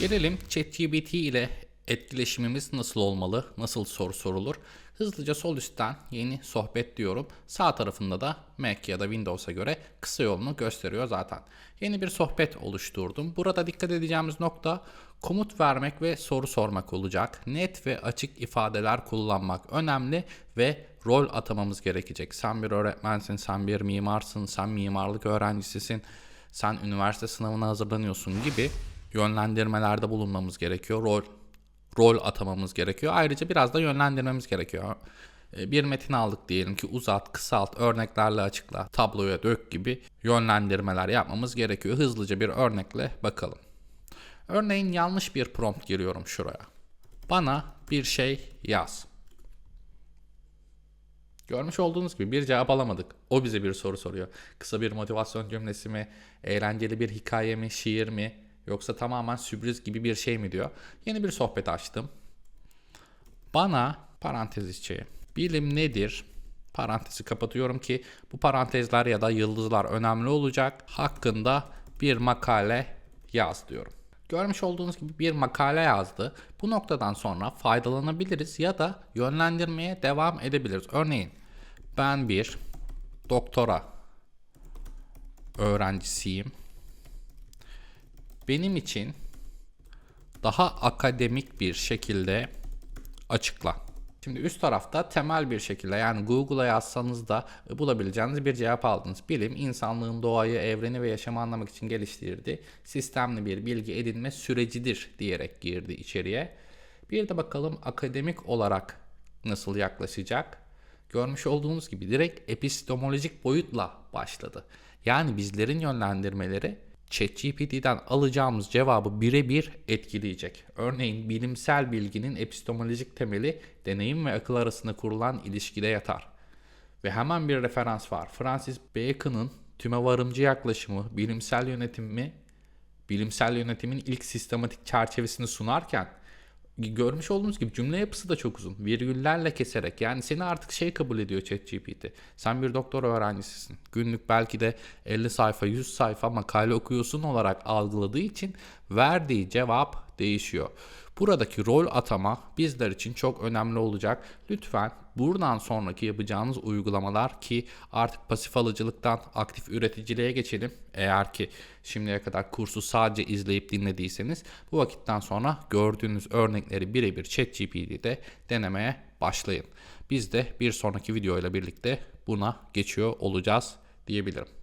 Gelelim ChatGPT ile etkileşimimiz nasıl olmalı, nasıl soru sorulur. Hızlıca sol üstten yeni sohbet diyorum. Sağ tarafında da Mac ya da Windows'a göre kısa yolunu gösteriyor zaten. Yeni bir sohbet oluşturdum. Burada dikkat edeceğimiz nokta komut vermek ve soru sormak olacak. Net ve açık ifadeler kullanmak önemli ve rol atamamız gerekecek. Sen bir öğretmensin, sen bir mimarsın, sen mimarlık öğrencisisin, sen üniversite sınavına hazırlanıyorsun gibi yönlendirmelerde bulunmamız gerekiyor. Rol rol atamamız gerekiyor. Ayrıca biraz da yönlendirmemiz gerekiyor. E, Bir metin aldık diyelim ki uzat, kısalt, örneklerle açıkla, tabloya dök gibi yönlendirmeler yapmamız gerekiyor. Hızlıca bir örnekle bakalım. Örneğin yanlış bir prompt giriyorum şuraya. Bana bir şey yaz. Görmüş olduğunuz gibi bir cevap alamadık. O bize bir soru soruyor. Kısa bir motivasyon cümlesi mi, eğlenceli bir hikaye mi, şiir mi, yoksa tamamen sürpriz gibi bir şey mi diyor. Yeni bir sohbet açtım. Bana parantez içi bilim nedir? Parantezi kapatıyorum ki bu parantezler ya da yıldızlar önemli olacak. Hakkında bir makale yaz diyorum. Görmüş olduğunuz gibi bir makale yazdı. Bu noktadan sonra faydalanabiliriz ya da yönlendirmeye devam edebiliriz. Örneğin ben bir doktora öğrencisiyim. Benim için daha akademik bir şekilde açıkla. Şimdi üst tarafta temel bir şekilde yani Google'a yazsanız da bulabileceğiniz bir cevap aldınız. Bilim insanlığın doğayı, evreni ve yaşamı anlamak için geliştirdiği sistemli bir bilgi edinme sürecidir diyerek girdi içeriye. Bir de bakalım akademik olarak nasıl yaklaşacak. Görmüş olduğunuz gibi direkt epistemolojik boyutla başladı. Yani bizlerin yönlendirmeleri ChatGPT'den alacağımız cevabı birebir etkileyecek. Örneğin bilimsel bilginin epistemolojik temeli deneyim ve akıl arasında kurulan ilişkide yatar. Ve hemen bir referans var. Francis Bacon'ın tüme varımcı yaklaşımı, bilimsel yönetimi, bilimsel yönetimin ilk sistematik çerçevesini sunarken görmüş olduğunuz gibi cümle yapısı da çok uzun. Virgüllerle keserek yani seni artık şey kabul ediyor ChatGPT. Sen bir doktor öğrencisisin. Günlük belki de 50 sayfa 100 sayfa makale okuyorsun olarak algıladığı için verdiği cevap değişiyor. Buradaki rol atama bizler için çok önemli olacak. Lütfen buradan sonraki yapacağınız uygulamalar ki artık pasif alıcılıktan aktif üreticiliğe geçelim. Eğer ki şimdiye kadar kursu sadece izleyip dinlediyseniz bu vakitten sonra gördüğünüz örnekleri birebir ChatGPT'de denemeye başlayın. Biz de bir sonraki videoyla birlikte buna geçiyor olacağız diyebilirim.